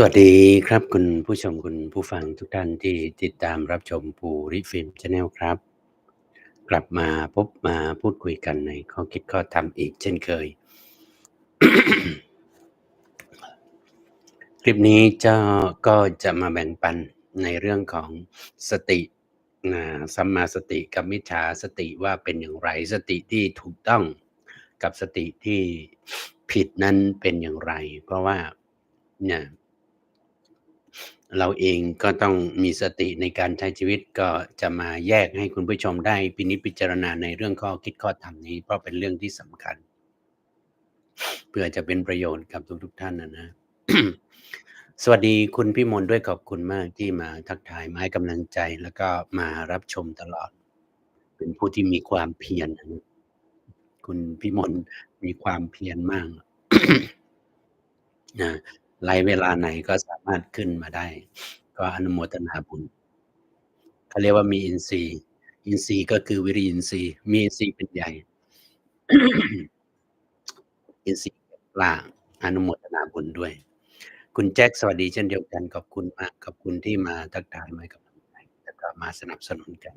สวัสดีครับคุณผู้ชมคุณผู้ฟังทุกท่านที่ติดตามรับชมภูริฟิล์มชาแนลครับ กลับมาพบมาพูดคุยกันในข้อคิดข้อธรรมอีกเช่นเคย คลิปนี้จะก็จะมาแบ่งปันในเรื่องของสติอ่าสัมมาสติกับมิจฉาสติว่าเป็นอย่างไร สติที่ถูกต้องกับสติที่ผิดนั้นเป็นอย่างไร เพราะว่าเนี่ย เราเองก็ต้องมีสติในการใช้ชีวิตก็จะมาแยกให้คุณผู้ชมได้พินิจพิจารณาในเรื่องข้อคิดข้อธรรมนี้ เพราะเป็นเรื่องที่สำคัญ เพื่อจะเป็นประโยชน์กับทุกๆท่านอะนะ สวัสดีคุณพี่มนต์ด้วยขอบคุณมากที่มาทักทายมาให้กำลังใจ แล้วก็มารับชมตลอด เป็นผู้ที่มีความเพียรนะคุณพี่มนต์มีความเพียรมากนะ ไลเวลาไหนก็สามารถขึ้นมาได้ ก็อนุโมทนาบุญเขาเรียกว่ามีอินทรีย์ อินทรีย์ก็คือวิริยินทรีย์ มีอินทรีย์เป็นใหญ่ อินทรีย์เป็นกลาอนุโมทนาบุญด้วย คุณแจ็คสวัสดีเช่นเดียวกันขอบคุณมากขอบคุณที่มาทักทายมากำลังใจแล้วก็มาสนับสนุนกัน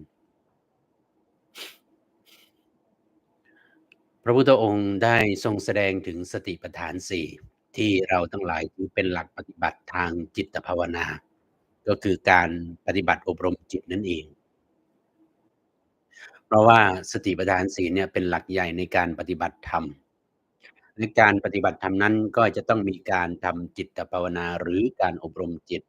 พระพุทธองค์ได้ทรงแสดงถึงสติปัฏฐาน4 ที่เราทั้งหลายถือเป็นหลักปฏิบัติทางจิตภาวนา ก็คือการปฏิบัติอบรมจิตนั่นเอง เพราะว่าสติปัฏฐาน4เนี่ยเป็นหลักใหญ่ในการปฏิบัติธรรมในการปฏิบัติธรรมนั้นก็จะต้องมีการทำจิตภาวนาหรือการอบรมจิต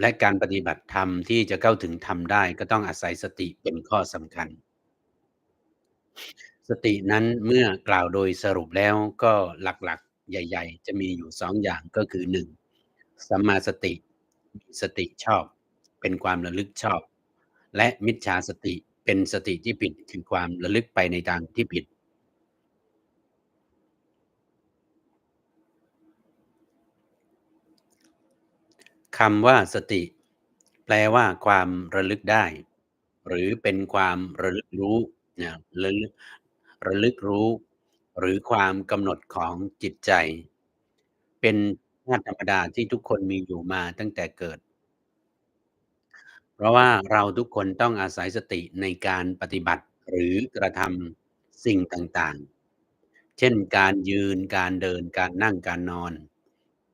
และการปฏิบัติธรรมที่จะเข้าถึงธรรมได้ ก็ต้องอาศัยสติเป็นข้อสำคัญ สตินั้นเมื่อกล่าวโดยสรุปแล้วก็หลักๆ ใหญ่ ๆ จะมีอยู่2องอย่างก็คือ1สัมมาสติ สติชอบ เป็นความระลึกชอบ และมิจฉาสติเป็นสติที่ผิดคือความระลึกไปในทางที่ผิด คำว่าสติ แปลว่าความระลึกได้ หรือเป็นความระลึกรู้นะระลึก ระลึกรู้ หรือความกำหนดของจิตใจ เป็นธาตุธรรมดาที่ทุกคนมีอยู่มาตั้งแต่เกิด เพราะว่าเราทุกคนต้องอาศัยสติในการปฏิบัติหรือกระทำสิ่งต่างๆ เช่นการยืนการเดินการนั่งการนอน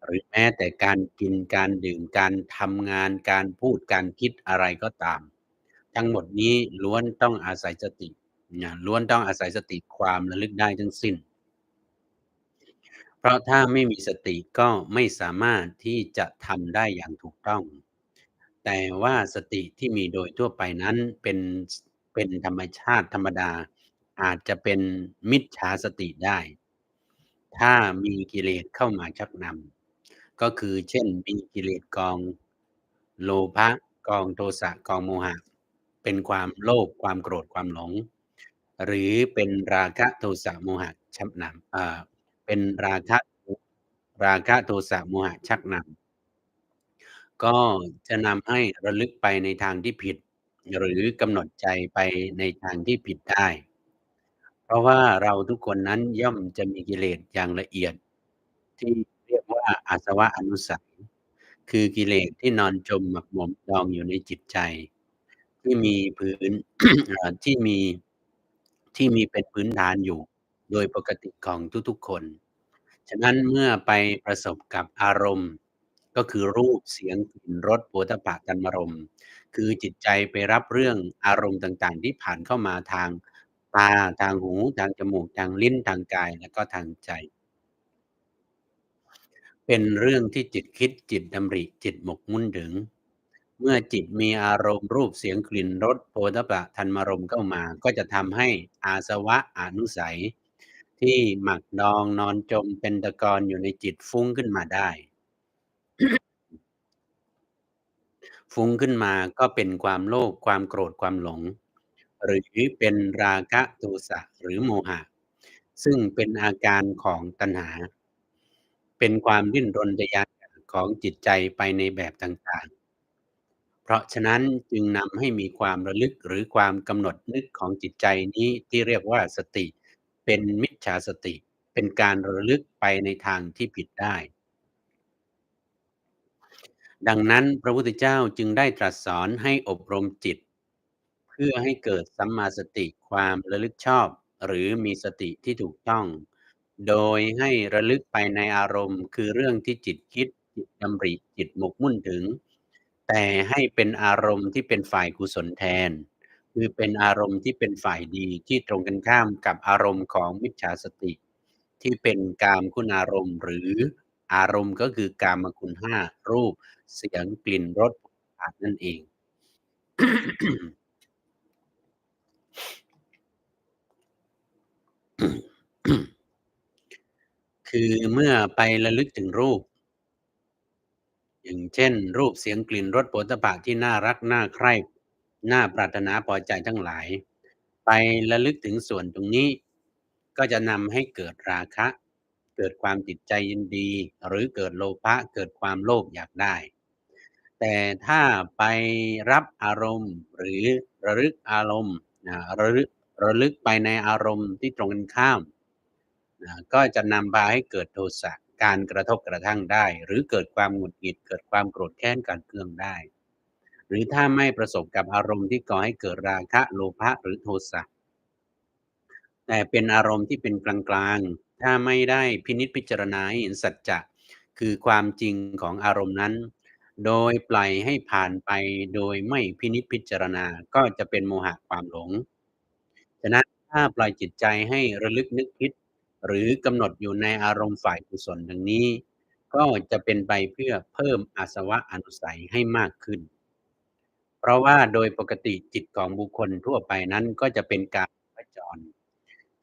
หรือแม้แต่การกินการดื่มการทำงานการพูดการคิดอะไรก็ตาม ทั้งหมดนี้ล้วนต้องอาศัยสติ นะล้วนต้องอาศัยสติความระลึกได้ทั้งสิ้น เพราะถ้าไม่มีสติก็ไม่สามารถที่จะทำได้อย่างถูกต้อง แต่ว่าสติที่มีโดยทั่วไปนั้นเป็นเป็นธรรมชาติธรรมดา อาจจะเป็นมิจฉาสติได้ ถ้ามีกิเลสเข้ามาชักนำก็คือเช่นมีกิเลสกองโลภะกองโทสะกองโมหะ เป็นความโลภความโกรธความหลง หรือเป็นราคะโทสะโมหะชักนำอ่าเป็นราคะราคะโทสะโมหะชักนำก็จะนำให้ระลึกไปในทางที่ผิด หรือกำหนดใจไปในทางที่ผิดได้ เพราะว่าเราทุกคนนั้นย่อมจะมีกิเลสอย่างละเอียด ที่เรียกว่าอาสวะอนุสัย คือกิเลสที่นอนจมหมักหมมดองอยู่ในจิตใจ ที่มีพื้นที่มี ที่มีเป็นพื้นฐานอยู่ โดยปกติของทุกๆคน ฉะนั้นเมื่อไปประสบกับอารมณ์ ก็คือรูปเสียงกลิ่นรสโผฏฐัพพะธรรมรม คือจิตใจไปรับเรื่องอารมณ์ต่างๆ ที่ผ่านเข้ามาทางตาทางหู ทางจมูก ทางลิ้นทางกายและก็ทางใจ เป็นเรื่องที่จิตคิดจิตดำริจิตหมกมุ่นถึง เมื่อจิตมีอารมณ์รูปเสียงกลิ่นรสโผฏฐะธรรมารมณ์เข้ามา ก็จะทำให้อาสวะอนุสัย ที่หมักดองนอนจมเป็นตะกอนอยู่ในจิตฟุ้งขึ้นมาได้ ฟุ้งขึ้นมาก็เป็นความโลภความโกรธความหลง หรือเป็นราคะโทสะหรือโมหะ ซึ่งเป็นอาการของตัณหา เป็นความดิ้นรนทยานอยากของจิตใจไปในแบบต่างๆ เพราะฉะนั้นจึงนำให้มีความระลึกหรือความกำหนดนึกของจิตใจนี้ที่เรียกว่าสติ เป็นมิจฉาสติ เป็นการระลึกไปในทางที่ผิดได้ ดังนั้นพระพุทธเจ้าจึงได้ตรัสสอนให้อบรมจิต เพื่อให้เกิดสัมมาสติความระลึกชอบ หรือมีสติที่ถูกต้อง โดยให้ระลึกไปในอารมณ์ คือเรื่องที่จิตคิดจิตดำริจิตหมกมุ่นถึง แต่ให้เป็นอารมณ์ที่เป็นฝ่ายกุศลแทน คือเป็นอารมณ์ที่เป็นฝ่ายดีที่ตรงกันข้ามกับอารมณ์ของมิจฉาสติ ที่เป็นกามคุณอารมณ์ หรืออารมณ์ก็คือกามคุณ5รูป เสียงกลิ่นรสอาจนั่นเองคือเมื่อไประลึกถึงรูป อย่างเช่น รูปเสียงกลิ่นรสโผฏฐัพพะที่น่ารักน่าใคร่น่าปรารถนาพอใจทั้งหลาย ไประลึกถึงส่วนตรงนี้ ก็จะนำให้เกิดราคะ เกิดความติดใจยินดี หรือเกิดโลภะเกิดความโลภอยากได้ แต่ถ้าไประอารมณ์ หรือระลึกอารมณ์ระลึกระลึกไปในอารมณ์ที่ตรงกันข้ามก็จะนำพาให้เกิดโทสะ การกระทบกระทั่งได้ หรือเกิดความหงุดหงิดเกิดความโกรธแค้นขัดเคืองได้ หรือถ้าไม่ประสบกับอารมณ์ที่ก่อให้เกิดราคะโลภะหรือโทสะแต่เป็นอารมณ์ที่เป็นกลางๆ ถ้าไม่ได้พินิจพิจารณาเห็นสัจจะคือความจริงของอารมณ์นั้น โดยปล่อยให้ผ่านไปโดยไม่พินิจพิจารณาก็จะเป็นโมหะความหลง ฉะนั้นถ้าปล่อยจิตใจให้ระลึกนึกคิด หรือกำหนดอยู่ในอารมณ์ฝ่ายกุศลดังนี้ ก็จะเป็นไปเพื่อเพิ่มอาสวะอนุสัยให้มากขึ้น เพราะว่าโดยปกติจิตของบุคคลทั่วไปนั้นก็จะเป็นกามจร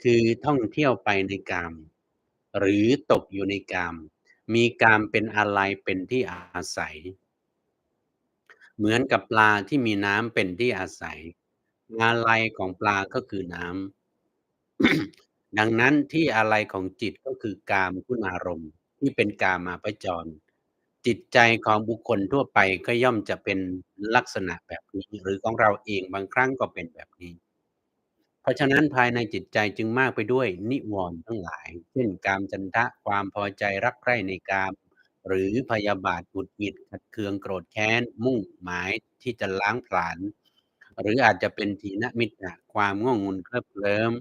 คือท่องเที่ยวไปในกาม หรือตกอยู่ในกาม มีกามเป็นอาลัยเป็นที่อาศัย เหมือนกับปลาที่มีน้ำเป็นที่อาศัยอาลัยของปลาก็คือน้ำ ดังนั้นที่อาลัยของจิตก็คือกามคุณอารมณ์ ที่เป็นกามพจร จิตใจของบุคคลทั่วไปก็ย่อมจะเป็นลักษณะแบบนี้ หรือของเราเองบางครั้งก็เป็นแบบนี้ เพราะฉะนั้นภายในจิตใจจึงมากไปด้วยนิวรณ์ทั้งหลาย เช่นกามฉันทะความพอใจรักใคร่ในกาม หรือพยาบาทหงุดหงิดขัดเคืองโกรธแค้น มุ่งหมายที่จะล้างผลาญหรืออาจจะเป็นถีนมิทธะความง่วงงุนเคลิบเคลิ้ม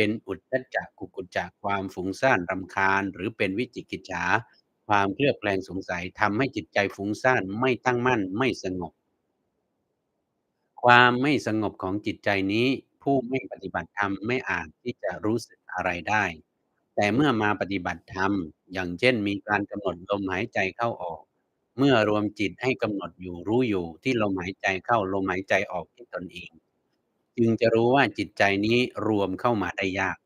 เป็นอุทธัจจะกุกุจจะความฟุ้งซ่านรำคาญ หรือเป็นวิจิกิจฉาความเคลือบแคลงสงสัยทำให้จิตใจฟุ้งซ่านไม่ตั้งมั่นไม่สงบ ความไม่สงบของจิตใจนี้ ผู้ไม่ปฏิบัติธรรมไม่อาจที่จะรู้สึกอะไรได้ แต่เมื่อมาปฏิบัติธรรม อย่างเช่นมีการกำหนดลมหายใจเข้าออก เมื่อรวมจิตให้กำหนดอยู่รู้อยู่ที่ลมหายใจเข้าลมหายใจออกที่ตนเอง จึงจะรู้ว่าจิตใจนี้รวมเข้ามาได้ยาก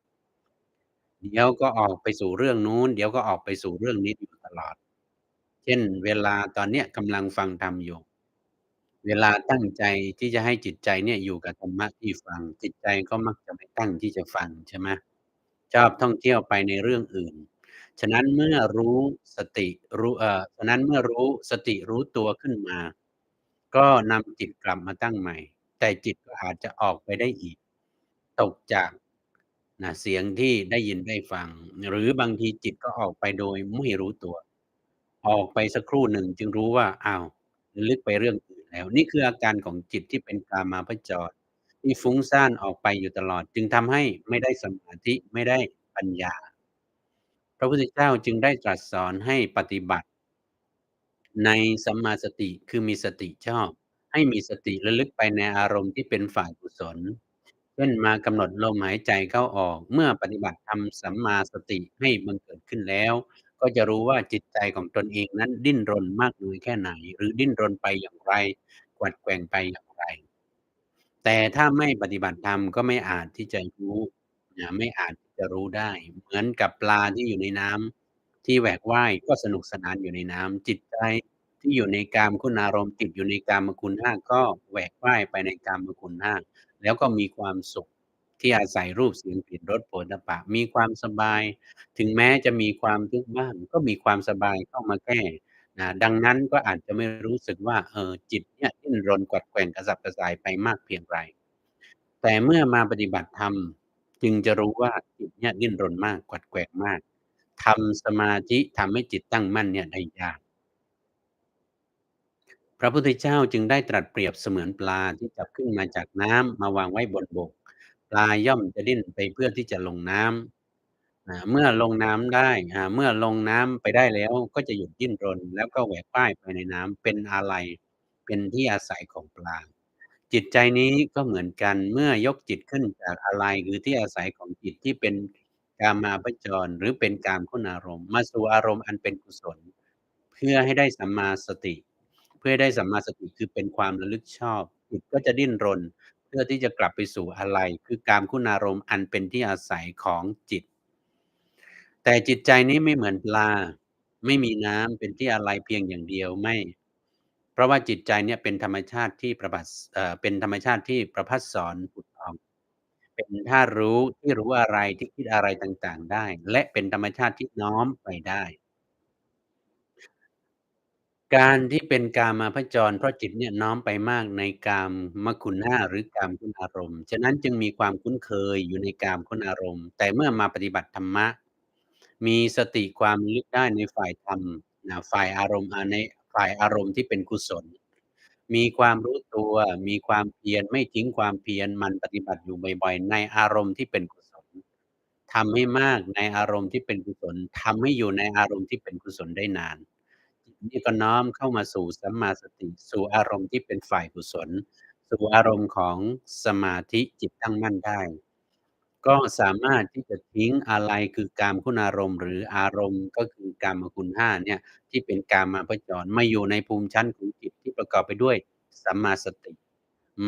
เดี๋ยวก็ออกไปสู่เรื่องนู้น เดี๋ยวก็ออกไปสู่เรื่องนี้อยู่ตลอด เช่น เวลาตอนเนี้ยกำลังฟังธรรมอยู่ เวลาตั้งใจที่จะให้จิตใจเนี่ยอยู่กับธรรมะที่ฟัง จิตใจก็มักจะไม่ตั้งที่จะฟังใช่ไหมชอบท่องเที่ยวไปในเรื่องอื่น ฉะนั้นเมื่อรู้สติรู้เอ่อฉะนั้นเมื่อรู้สติรู้ตัวขึ้นมา ก็นำจิตกลับมาตั้งใหม่ แต่จิตก็อาจจะออกไปได้อีก ตกจากนะเสียงที่ได้ยินได้ฟัง หรือบางทีจิตก็ออกไปโดยไม่รู้ตัว ออกไปสักครู่หนึ่งจึงรู้ว่าอ้าวลึกไปเรื่องอื่นแล้ว นี่คืออาการของจิตที่เป็นกามาพจรที่ฟุ้งซ่านออกไปอยู่ตลอด จึงทำให้ไม่ได้สมาธิไม่ได้ปัญญา พระพุทธเจ้าจึงได้ตรัสสอนให้ปฏิบัติ ในสัมมาสติคือมีสติชอบ ให้มีสติระลึกไปในอารมณ์ที่เป็นฝ่ายกุศล เช่นมากำหนดลมหายใจเข้าออก เมื่อปฏิบัติธรรมสัมมาสติให้บังเกิดขึ้นแล้ว ก็จะรู้ว่าจิตใจของตนเองนั้นดิ้นรนมากน้อยแค่ไหน หรือดิ้นรนไปอย่างไร กวัดแกว่งไปอย่างไร แต่ถ้าไม่ปฏิบัติธรรมก็ไม่อาจที่จะรู้อ่าไม่อาจจะรู้ได้ เหมือนกับปลาที่อยู่ในน้ำที่แหวกว่ายก็สนุกสนานอยู่ในน้ำจิตใจ ที่อยู่ในกามคุณอารมณ์ติดอยู่ในกามคุณ5ก็แหวกว่ายไปในกามคุณ5แล้วก็มีความสุขที่อาศัยรูปเสียงกลิ่นรสโผฏฐะมีความสบาย ถึงแม้จะมีความทุกข์บ้างก็มีความสบายเข้ามาแก้นะดังนั้นก็อาจจะไม่รู้สึกว่าเออจิตเนี่ยดิ้นรนกวัดแกว่งกระสับกระส่ายไปมากเพียงไร แต่เมื่อมาปฏิบัติธรรมจึงจะรู้ว่าจิตเนี่ยดิ้นรนมากกวัดแกว่งมากทำสมาธิทำให้จิตตั้งมั่นเนี่ยได้ยาก พระพุทธเจ้าจึงได้ตรัสเปรียบเสมือนปลาที่จับขึ้นมาจากน้ำมาวางไว้บนบก ปลาย่อมจะดิ้นไปเพื่อที่จะลงน้ำอ่าเมื่อลงน้ำได้อ่าเมื่อลงน้ำไปได้แล้วก็จะหยุดดิ้นรน แล้วก็แหวกว่ายไปในน้ำเป็นอาลัยเป็นที่อาศัยของปลา จิตใจนี้ก็เหมือนกันเมื่อยกจิตขึ้นจากอาลัยหรือที่อาศัยของจิตที่เป็นกามาวจร หรือเป็นกามคุณารมณ์ มาสู่อารมณ์อันเป็นกุศล เพื่อให้ได้สัมมาสติ เพื่อได้สัมมาสติคือเป็นความระลึกชอบจิตก็จะดิ้นรน เพื่อที่จะกลับไปสู่อาลัยคือกามคุณารมณ์อันเป็นที่อาศัยของจิต แต่จิตใจนี้ไม่เหมือนปลา ไม่มีน้ำเป็นที่อาลัยเพียงอย่างเดียวไม่ เพราะว่าจิตใจเนี่ยเป็นธรรมชาติที่ประบัสเอ่อเป็นธรรมชาติที่ประพัดสอนผุดผ่องเป็นธารู้ที่รู้อะไรที่คิดอะไรต่างๆ ได้ และเป็นธรรมชาติที่น้อมไปได้ การที่เป็นกามพจร เพราะจิตเนี่ยน้อมไปมากในกามคุณ5หรือกามคุณอารมณ์ ฉะนั้นจึงมีความคุ้นเคยอยู่ในกามคุณอารมณ์ แต่เมื่อมาปฏิบัติธรรมะ มีสติความระลึกได้ในฝ่ายธรรมอ่าฝ่ายอารมณ์อ่าในฝ่ายอารมณ์ที่เป็นกุศล มีความรู้ตัว มีความเพียรไม่ทิ้งความเพียรหมั่นปฏิบัติอยู่บ่อยๆ ในอารมณ์ที่เป็นกุศลทำให้มากในอารมณ์ที่เป็นกุศลทำให้อยู่ในอารมณ์ที่เป็นกุศลได้นานจิต นี่ก็น้อมเข้ามาสู่สัมมาสติ สู่อารมณ์ที่เป็นฝ่ายกุศล สู่อารมณ์ของสมาธิจิตตั้งมั่นได้ ก็สามารถที่จะทิ้งอาลัยคือกามคุณอารมณ์ หรืออารมณ์ก็คือกามคุณ5เนี่ยที่เป็นกามาพจรมาอยู่ในภูมิชั้นของจิตที่ประกอบไปด้วยสัมมาสติ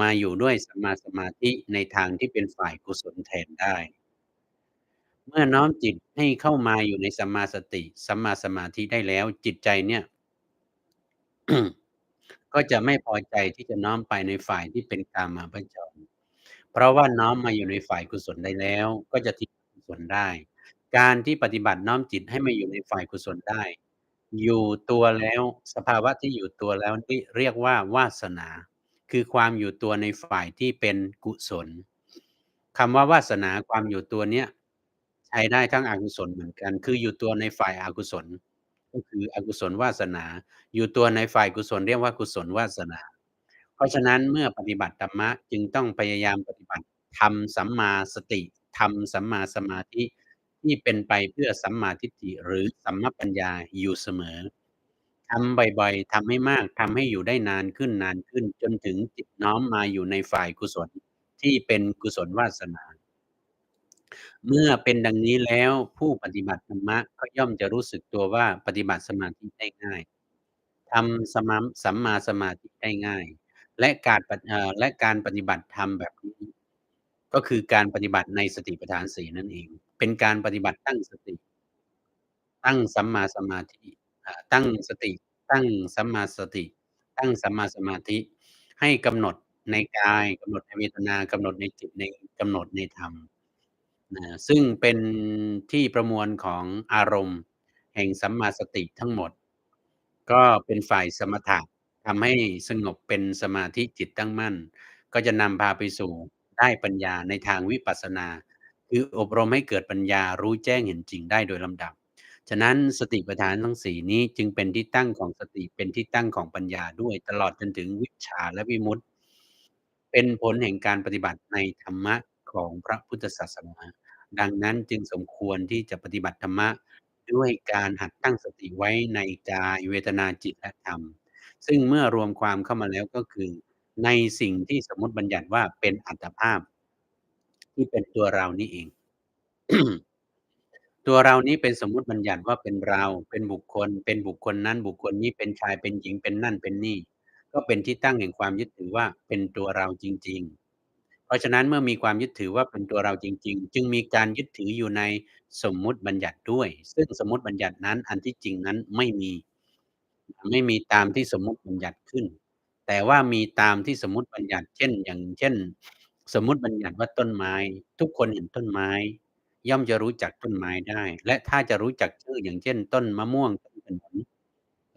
มาอยู่ด้วยสัมมาสมาธิในทางที่เป็นฝ่ายกุศลแทนได้เมื่อน้อมจิตให้เข้ามาอยู่ในสัมมาสติสัมมาสมาธิได้แล้วจิตใจเนี่ย ก็จะไม่พอใจที่จะน้อมไปในฝ่ายที่เป็นกามาพจร เพราะว่าน้อมมาอยู่ในฝ่ายกุศลได้แล้ว ก็จะทิ้งกุศลได้ การที่ปฏิบัติน้อมจิตให้มาอยู่ในฝ่ายกุศลได้ อยู่ตัวแล้วสภาวะที่อยู่ตัวแล้วนี่เรียกว่าวาสนา คือความอยู่ตัวในฝ่ายที่เป็นกุศลคำว่าวาสนาความอยู่ตัวเนี้ยใช้ได้ทั้งอกุศลเหมือนกัน คืออยู่ตัวในฝ่ายอกุศล ก็คืออกุศลวาสนา อยู่ตัวในฝ่ายกุศลเรียกว่ากุศลวาสนา เพราะฉะนั้นเมื่อปฏิบัติธรรมะจึงต้องพยายามปฏิบัติทำสัมมาสติทำสัมมาสมาธิที่เป็นไปเพื่อสัมมาทิฏฐิหรือสัมมาปัญญาอยู่เสมอทำบ่อยๆทำให้มากทำให้อยู่ได้นานขึ้นๆจนถึงจิตน้อมมาอยู่ในฝ่ายกุศลที่เป็นกุศลวาสนา เมื่อเป็นดังนี้แล้วผู้ปฏิบัติธรรมะก็ย่อมจะรู้สึกตัวว่าปฏิบัติสมาธิได้ง่ายทำสมัมสัมมาสมาธิได้ง่าย และการปะเอ่อและการปฏิบัติธรรมแบบนี้ ก็คือการปฏิบัติในสติปัฏฐาน4นั่นเอง เป็นการปฏิบัติตั้งสติ ตั้งสัมมาสมาธิตั้งสติ ตั้งสัมมาสติ ตั้งสัมมาสมาธิ ให้กำหนดในกายกำหนดในเวทนากำหนดในจิตในกำหนดในธรรม นะ ซึ่งเป็นที่ประมวลของอารมณ์ แห่งสัมมาสติทั้งหมด ก็เป็นฝ่ายสมถะทำให้สงบเป็นสมาธิจิตตั้งมั่น ก็จะนำพาไปสู่ได้ปัญญาในทางวิปัสสนา คืออบรมให้เกิดปัญญารู้แจ้งเห็นจริงได้โดยลำดับ ฉะนั้นสติปัฏฐานทั้ง4นี้จึงเป็นที่ตั้งของสติเป็นที่ตั้งของปัญญาด้วยตลอดจนถึงวิชชาและวิมุตติ เป็นผลแห่งการปฏิบัติในธรรมะของพระพุทธศาสนา ดังนั้นจึงสมควรที่จะปฏิบัติธรรมะด้วยการหัดตั้งสติไว้ในกายเวทนาจิตและธรรม ซึ่งเมื่อรวมความเข้ามาแล้วก็คือ ในสิ่งที่สมมติบัญญัติว่าเป็นอัตภาพ ที่เป็นตัวเรานี่เอง ตัวเรานี้เป็นสมมติบัญญัติว่าเป็นเรา เป็นบุคคล เป็นบุคคลนั้น บุคคลนี้เป็นชายเป็นหญิงเป็นนั่นเป็นนี่ ก็เป็นที่ตั้งแห่งความยึดถือว่าเป็นตัวเราจริง ๆ เพราะฉะนั้นเมื่อมีความยึดถือว่าเป็นตัวเราจริง ๆ จึงมีการยึดถืออยู่ในสมมุติบัญญัติด้วย ซึ่งสมมุติบัญญัตินั้น อันที่จริงนั้นไม่มี ไม่มีตามที่สมมุติบัญญัติขึ้น แต่ว่ามีตามที่สมมติบัญญัติ เช่น อย่างเช่น สมมุติบัญญัติว่าต้นไม้ ทุกคนเห็นต้นไม้ ย่อมจะรู้จักต้นไม้ได้ และถ้าจะรู้จักชื่ออย่างเช่น ต้นมะม่วงต้นขนุน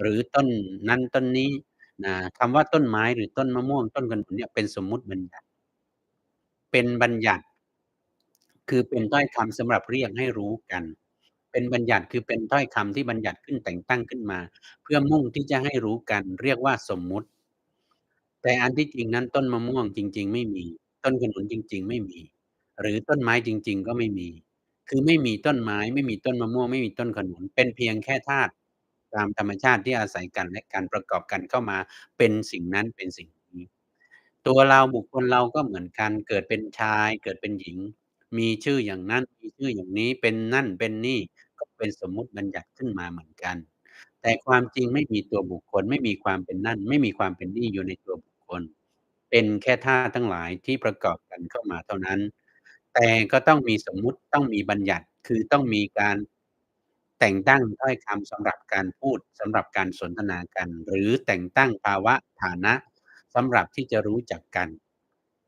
หรือต้นนั้นต้นนี้นะคำว่าต้นไม้หรือต้นมะม่วงต้นขนุนเนี่ยเป็นสมมุติบัญญัติ เป็นบัญญัติ คือเป็นถ้อยคำสำหรับเรียกให้รู้กัน เป็นบัญญัติคือเป็นถ้อยคำที่บัญญัติขึ้นแต่งตั้งขึ้นมา เพื่อมุ่งที่จะให้รู้กัน เรียกว่าสมมุติ แต่อันที่จริงนั้นต้นมะม่วงจริง ๆ ไม่มี ต้นขนุนจริง ๆ ไม่มี หรือต้นไม้จริง ๆ ก็ไม่มี คือไม่มีต้นไม้ ไม่มีต้นมะม่วงไม่มีต้นขนุน เป็นเพียงแค่ธาตุตามธรรมชาติที่อาศัยกันและกันประกอบกันเข้ามาเป็นสิ่งนั้นเป็นสิ่ง ตัวเราบุคคลเราก็เหมือนกัน เกิดเป็นชาย เกิดเป็นหญิง มีชื่ออย่างนั้น มีชื่ออย่างนี้ เป็นนั่น เป็นนี่ ก็เป็นสมมุติบัญญัติขึ้นมาเหมือนกัน แต่ความจริงไม่มีตัวบุคคล ไม่มีความเป็นนั่น ไม่มีความเป็นนี่อยู่ในตัวบุคคล เป็นแค่ธาตุทั้งหลายที่ประกอบกันเข้ามาเท่านั้น แต่ก็ต้องมีสมมุติ ต้องมีบัญญัติ คือต้องมีการแต่งตั้งถ้อยคำสำหรับการพูดสำหรับการสนทนากัน หรือแต่งตั้งภาวะฐานะ สำหรับที่จะรู้จักกัน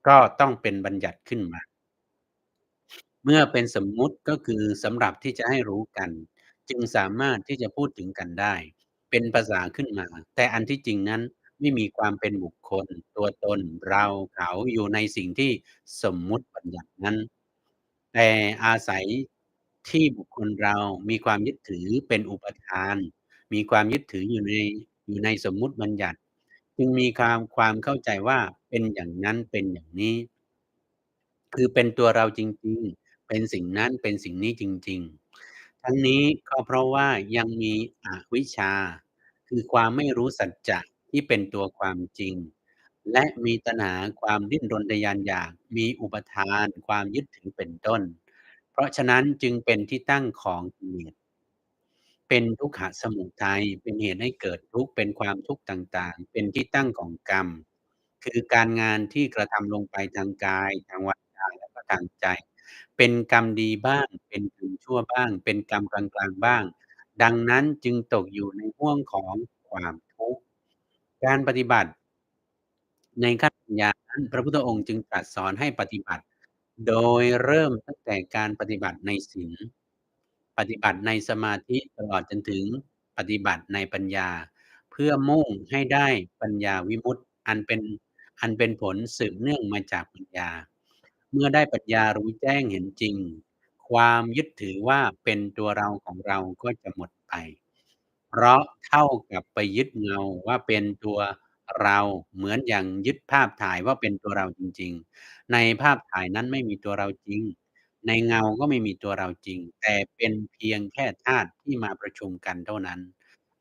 ก็ต้องเป็นบัญญัติขึ้นมา เมื่อเป็นสมมุติก็คือสำหรับที่จะให้รู้กัน จึงสามารถที่จะพูดถึงกันได้ เป็นภาษาขึ้นมา แต่อันที่จริงนั้นไม่มีความเป็นบุคคล ตัวตนเราเขาอยู่ในสิ่งที่สมมุติบัญญัตินั้น แต่อาศัยที่บุคคลเรามีความยึดถือเป็นอุปทาน มีความยึดถืออยู่ในอยู่ในสมมุติบัญญัติ จึงมีความความเข้าใจว่าเป็นอย่างนั้นเป็นอย่างนี้ คือเป็นตัวเราจริง ๆ เป็นสิ่งนั้นเป็นสิ่งนี้จริง ๆ ทั้งนี้ก็เพราะว่ายังมีอวิชชา คือความไม่รู้สัจจะที่เป็นตัวความจริง และมีตัณหาความดิ้นรนทะยานอยากมีอุปทาน ความยึดถือเป็นต้น เพราะฉะนั้นจึงเป็นที่ตั้งของกิเลส เป็นทุกขะสมุทัยเป็นเหตุให้เกิดทุกข์เป็นความทุกข์ต่างๆ เป็นที่ตั้งของกรรม คือการงานที่กระทำลงไปทางกาย ทางวาจาและก็ทางใจ เป็นกรรมดีบ้าง เป็นกรรมชั่วบ้าง เป็นกรรมกลางๆบ้าง ดังนั้นจึงตกอยู่ในห้วงของความทุกข์การปฏิบัติ ในขั้นปัญญานั้นพระพุทธองค์จึงตรัสสอนให้ปฏิบัติ โดยเริ่มตั้งแต่การปฏิบัติในศีล ปฏิบัติในสมาธิตลอดจนถึงปฏิบัติในปัญญา เพื่อมุ่งให้ได้ปัญญาวิมุตติอันเป็นอันเป็นผลสืบเนื่องมาจากปัญญา เมื่อได้ปัญญารู้แจ้งเห็นจริง ความยึดถือว่าเป็นตัวเราของเราก็จะหมดไป เพราะเท่ากับไปยึดเงาว่าเป็นตัวเราเหมือนอย่างยึดภาพถ่ายว่าเป็นตัวเราจริง ๆ ในภาพถ่ายนั้นไม่มีตัวเราจริง ในเงาก็ไม่มีตัวเราจริง แต่เป็นเพียงแค่ธาตุที่มาประชุมกันเท่านั้น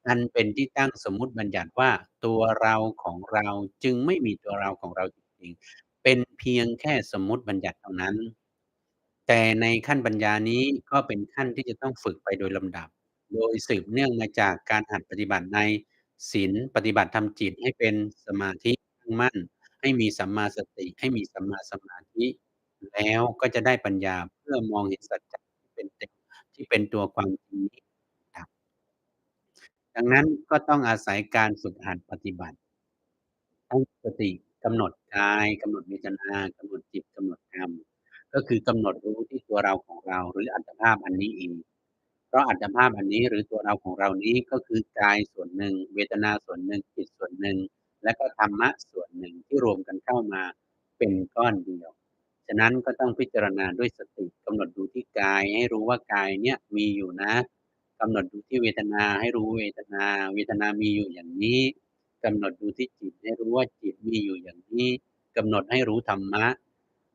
อันเป็นที่ตั้งสมมุติบัญญัติว่า ตัวเราของเราจึงไม่มีตัวเราของเราจริงๆ เป็นเพียงแค่สมมุติบัญญัติเท่านั้น แต่ในขั้นปัญญานี้ก็เป็นขั้นที่จะต้องฝึกไปโดยลำดับ โดยสืบเนื่องมาจากการหัดปฏิบัติในศีลปฏิบัติทำจิตให้เป็นสมาธิตั้งมั่น ให้มีสัมมาสติให้มีสัมมาสมาธิ แล้วก็จะได้ปัญญาเพื่อมองเห็นสัจจะที่เป็นต็งที่เป็นตัวความจริงนี้ครับดังนั้นก็ต้องอาศัยการฝึกหัดปฏิบัติตั้งสติกำหนดกายกำหนดเวทนากำหนดจิตกำหนดธรรมก็คือกำหนดรู้ที่ตัวเราของเรา หรืออัตภาพอันนี้เองเพราะอัตภาพอันนี้หรือตัวเราของเรานี้ก็คือกายส่วนหนึ่ง เวทนาส่วนหนึ่งจิตส่วนหนึ่ง และก็ธรรมะส่วนหนึ่งที่รวมกันเข้ามาเป็นก้อนเดียว ฉะนั้นก็ต้องพิจารณาด้วยสติกำหนดดูที่กาย ให้รู้ว่ากายเนี่ยมีอยู่นะกำหนดดูที่เวทนาให้รู้เวทนา เวทนามีอยู่อย่างนี้กำหนดดูที่จิตให้รู้ว่าจิตมีอยู่อย่างนี้กำหนดให้รู้ธรรมะ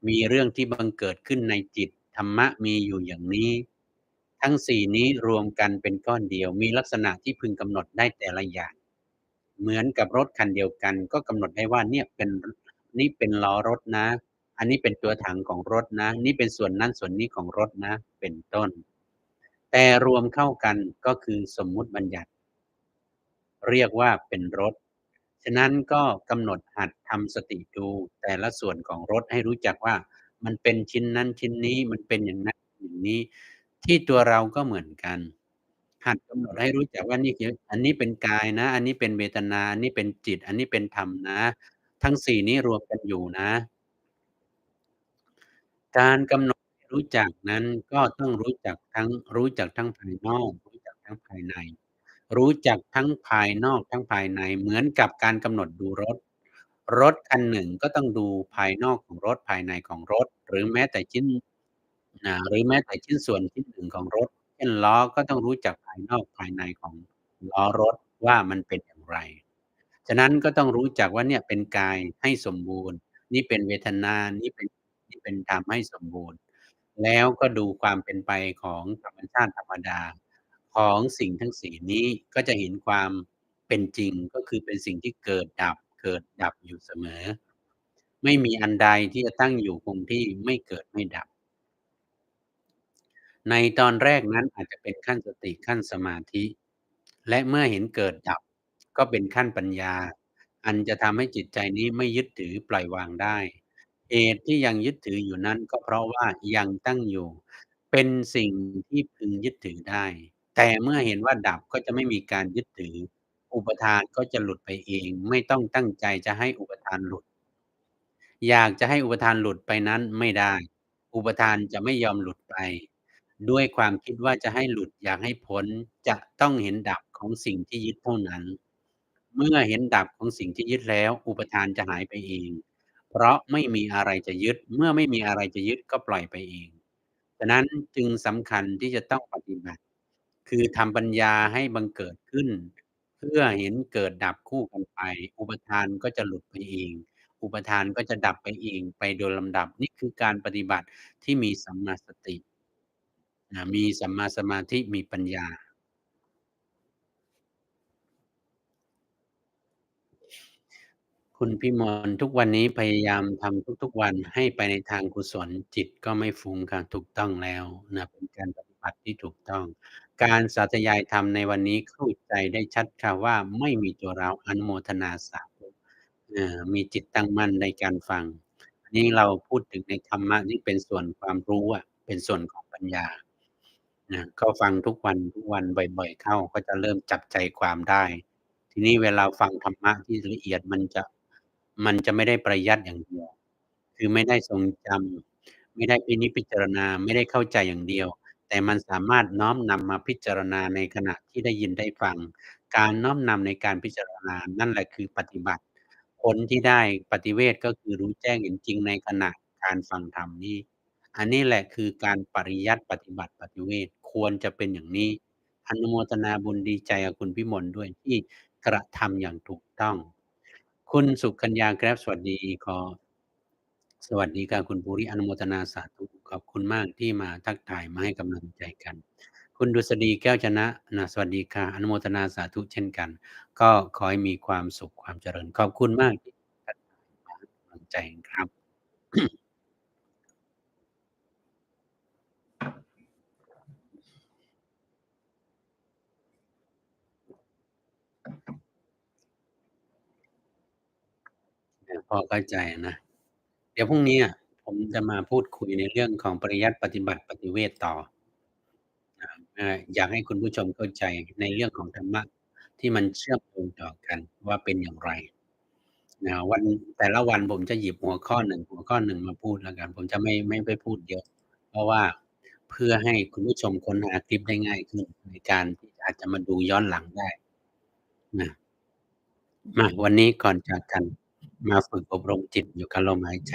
มีเรื่องที่บังเกิดขึ้นในจิตธรรมะมีอยู่อย่างนี้ ทั้ง4นี้รวมกันเป็นก้อนเดียว มีลักษณะที่พึงกำหนดได้แต่ละอย่าง เหมือนกับรถคันเดียวกัน ก็กำหนดได้ว่าเนี่ยเป็นนี่เป็นล้อรถนะ อันนี้เป็นตัวถังของรถนะ นี่เป็นส่วนนั้นส่วนนี้ของรถนะ เป็นต้น แต่รวมเข้ากันก็คือสมมุติบัญญัติ เรียกว่าเป็นรถ ฉะนั้นก็กำหนดหัดทำสติดูแต่ละส่วนของรถให้รู้จักว่า มันเป็นชิ้นนั้นชิ้นนี้มันเป็นอย่างนั้นอย่างนี้ ที่ตัวเราก็เหมือนกัน หัดกำหนดให้รู้จักว่านี่คืออันนี้เป็นกายนะ อันนี้เป็นเวทนาอันนี้เป็นจิต อันนี้เป็นธรรมนะ ทั้ง4นี้รวมกันอยู่นะ การกำหนดรู้จักนั้นก็ต้องรู้จักทั้งรู้จักทั้งภายนอก รู้จักทั้งภายใน รู้จักทั้งภายนอกทั้งภายในเหมือนกับการกำหนดดูรถ รถคันหนึ่งก็ต้องดูภายนอกของรถภายในของรถ หรือแม้แต่ชิ้นอ่าหรือแม้แต่ชิ้นส่วนชิ้นหนึ่งของรถ เช่นล้อก็ต้องรู้จักภายนอกภายในของล้อรถว่ามันเป็นอย่างไร ฉะนั้นก็ต้องรู้จักว่าเนี่ยเป็นกายให้สมบูรณ์ นี่เป็นเวทนา นี่เป็น เป็นธรรมให้สมบูรณ์ แล้วก็ดูความเป็นไปของธรรมชาติธรรมดาของสิ่งทั้ง4นี้ก็จะเห็นความเป็นจริงก็คือเป็นสิ่งที่เกิดดับเกิดดับอยู่เสมอ ไม่มีอันใดที่จะตั้งอยู่คงที่ไม่เกิดไม่ดับ ในตอนแรกนั้นอาจจะเป็นขั้นสติขั้นสมาธิ และเมื่อเห็นเกิดดับ ก็เป็นขั้นปัญญา อันจะทำให้จิตใจนี้ไม่ยึดถือปล่อยวางได้ เหตุที่ยังยึดถืออยู่นั้น ก็เพราะว่ายังตั้งอยู่ เป็นสิ่งที่พึงยึดถือได้ แต่เมื่อเห็นว่าดับก็จะไม่มีการยึดถือ อุปทานก็จะหลุดไปเอง ไม่ต้องตั้งใจจะให้อุปทานหลุด อยากจะให้อุปทานหลุดไปนั้นไม่ได้ อุปทานจะไม่ยอมหลุดไป ด้วยความคิดว่าจะให้หลุดอยากให้พ้นจะต้องเห็นดับของสิ่งที่ยึดเท่านั้น เมื่อเห็นดับของสิ่งที่ยึดแล้ว อุปทานจะหายไปเอง เพราะไม่มีอะไรจะยึด เมื่อไม่มีอะไรจะยึดก็ปล่อยไปเอง ฉะนั้นจึงสำคัญที่จะต้องปฏิบัติ คือทำปัญญาให้บังเกิดขึ้น เพื่อเห็นเกิดดับคู่กันไป อุปทานก็จะหลุดไปเอง อุปทานก็จะดับไปเองไปโดยลำดับ นี่คือการปฏิบัติที่มีสัมมาสติ มีสัมมาสมาธิมีปัญญา คุณพิมลทุกวันนี้พยายามทำทุก ๆ วันให้ไปในทางกุศลจิตก็ไม่ฟุ้งค่ะถูกต้องแล้วนะเป็นการปฏิบัติที่ถูกต้อง การสาธยายธรรมในวันนี้เข้าใจได้ชัดค่ะว่าไม่มีตัวเราอนุโมทนาสาธุมีจิตตั้งมั่นในการฟังอันนี้เราพูดถึงในธรรมะที่เป็นส่วนความรู้อะเป็นส่วนของปัญญานะก็ฟังทุกวันทุกวันบ่อย ๆ เข้าก็จะเริ่มจับใจความได้ ทีนี้เวลาฟังธรรมะที่ละเอียดมันจะ มันจะไม่ได้ปริยัติอย่างเดียว คือไม่ได้ทรงจำ ไม่ได้พินิจพิจารณา ไม่ได้เข้าใจอย่างเดียว แต่มันสามารถน้อมนำมาพิจารณาในขณะที่ได้ยินได้ฟัง การน้อมนำในการพิจารณา นั่นแหละคือปฏิบัติ ผลที่ได้ปฏิเวทก็คือรู้แจ้งเห็นจริงในขณะการฟังธรรมนี้ อันนี้แหละคือการปริยัติปฏิบัติปฏิเวทควรจะเป็นอย่างนี้ อนุโมทนาบุญดีใจกับคุณพิมลด้วยที่กระทำอย่างถูกต้อง คุณสุกัญญาครับสวัสดีขอสวัสดีค่ะคุณภูริอนุโมทนาสาธุขอบคุณมากที่มาทักทายมาให้กำลังใจกัน คุณดุษฎีแก้วชนะนะสวัสดีค่ะอนุโมทนาสาธุเช่นกัน ก็ขอให้มีความสุขความเจริญ ขอบคุณมากที่ทักทายมาให้กำลังใจครับ เออพอเข้าใจนะ เดี๋ยวพรุ่งนี้อะผมจะมาพูดคุยในเรื่องของปริยัติ ปฏิบัติ ปฏิเวทต่ออ่าเอ่ออยากให้คุณผู้ชมเข้าใจในเรื่องของธรรมะที่มันเชื่อมโยงต่อกันว่าเป็นอย่างไรนะวันแต่ละวันผมจะหยิบหัวข้อหนึ่งหัวข้อหนึ่งมาพูดแล้วกัน ผมจะไม่ไม่ได้พูดเยอะ เพราะว่าเพื่อให้คุณผู้ชมค้นหาคลิปได้ง่ายขึ้นในการที่อาจจะมาดูย้อนหลังได้นะมาวันนี้ก่อนจากกัน มาฝึกอบรมจิตอยู่กับลมหายใจ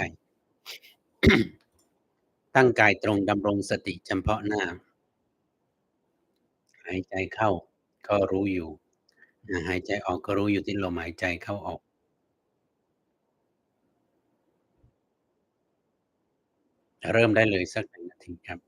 ตั้งกายตรงดำรงสติเฉพาะหน้า หายใจเข้าก็รู้อยู่ หายใจออกก็รู้อยู่ที่ลมหายใจเข้าออกเริ่มได้เลยสัก1นาทีครับ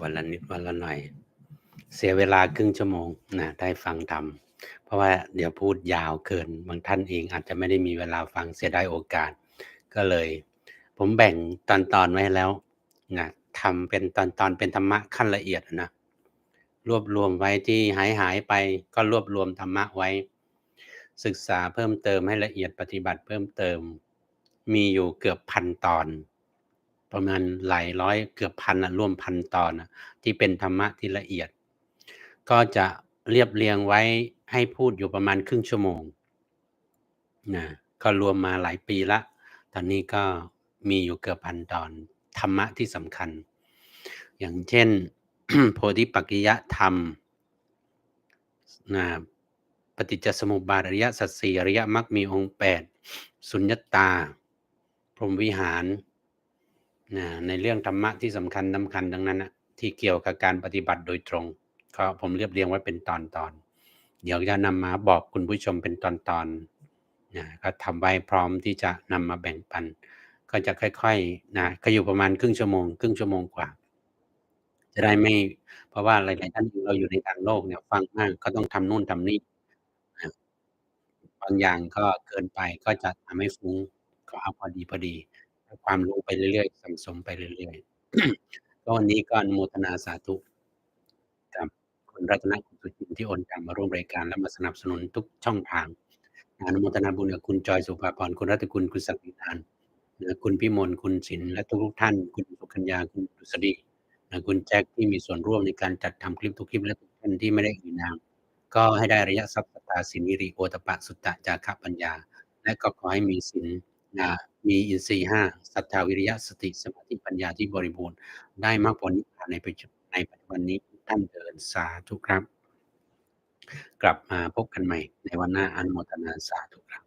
วันละนิดวันละหน่อย เสียเวลาครึ่งชั่วโมงนะได้ฟังธรรมเพราะว่าเดี๋ยวพูดยาวเกินบางท่านเองอาจจะไม่ได้มีเวลาฟังเสียดายโอกาส ก็เลย ผมแบ่งตอนๆไว้แล้วนะทำเป็นตอนๆเป็นธรรมะขั้นละเอียดนะรวบรวมไว้ที่หายๆไปก็รวบรวมธรรมะไว้ ศึกษาเพิ่มเติมให้ละเอียดปฏิบัติเพิ่มเติม มีอยู่เกือบ1,000ตอน ประมาณหลายร้อยเกือบ1,000อะร่วม1,000ตอนอะที่เป็นธรรมะที่ละเอียด ก็จะเรียบเรียงไว้ให้พูดอยู่ประมาณครึ่งชั่วโมงนะก็รวมมาหลายปีล้วตอนนี้ก็มีอยู่เกือบ1,000ตอนธรรมะที่สำคัญ อย่างเช่น โพธิปักิยธรรมนะปฏิจจสมุปบาทอริยสัจ4อริยมรรคมีองค์8สุญญตา พรหมวิหาร นะในเรื่องธรรมะที่สำคัญๆทั้งนั้นน่ะที่เกี่ยวกับการปฏิบัติโดยตรง ก็ผมเรียบเรียงไว้เป็นตอนๆเดี๋ยวจะนำมาบอกคุณผู้ชมเป็นตอนๆนะก็ทำไว้พร้อมที่จะนำมาแบ่งปัน ก็จะค่อยๆนะก็อยู่ประมาณครึ่งชั่วโมง ครึ่งชั่วโมงกว่า จะได้ไม่ เพราะว่าหลายๆท่านเราอยู่ในต่างโลกเนี่ยฟังมากก็ต้องทำนู่นทำนี่บางอย่างก็เกินไปก็จะทำให้ฟุ้งก็เอาพอดีๆให้ ความรู้ไปเรื่อยๆสั่งสมไปเรื่อยๆก็วันนี้ก็อนุโมทนาสาธุกับคุณรัตนคุณสุจินที่โอนตังมาร่วมรายการและมาสนับสนุนทุกช่องทางอนุโมทนาบุญกับคุณจอยสุภาพรคุณรัตกุลคุณศักดินานนะคุณพิมลคุณศิลและทุกท่าน คุณสุกัญญาคุณดุษฎีนะคุณแจ็คที่มีส่วนร่วมในการจัดทำคลิปทุกคลิปและทุกท่านที่ไม่ได้เอ่นามก็ให้ได้ริยทรัพย์ศรัทธาศีลหิริโอตปะสุตตะจาคะปัญญา และก็ขอให้มีศีลนะ มีอินทรีย์5ศรัทธาวิริยะสติสมาธิปัญญาที่บริบูรณ์ได้มากผลนิพพานในปัจจุในปัจจุบันนี้ท่านเดินสาธุครับ กลับมาพบกันใหม่ในวันหน้าอนุโมทนาสาธุครับ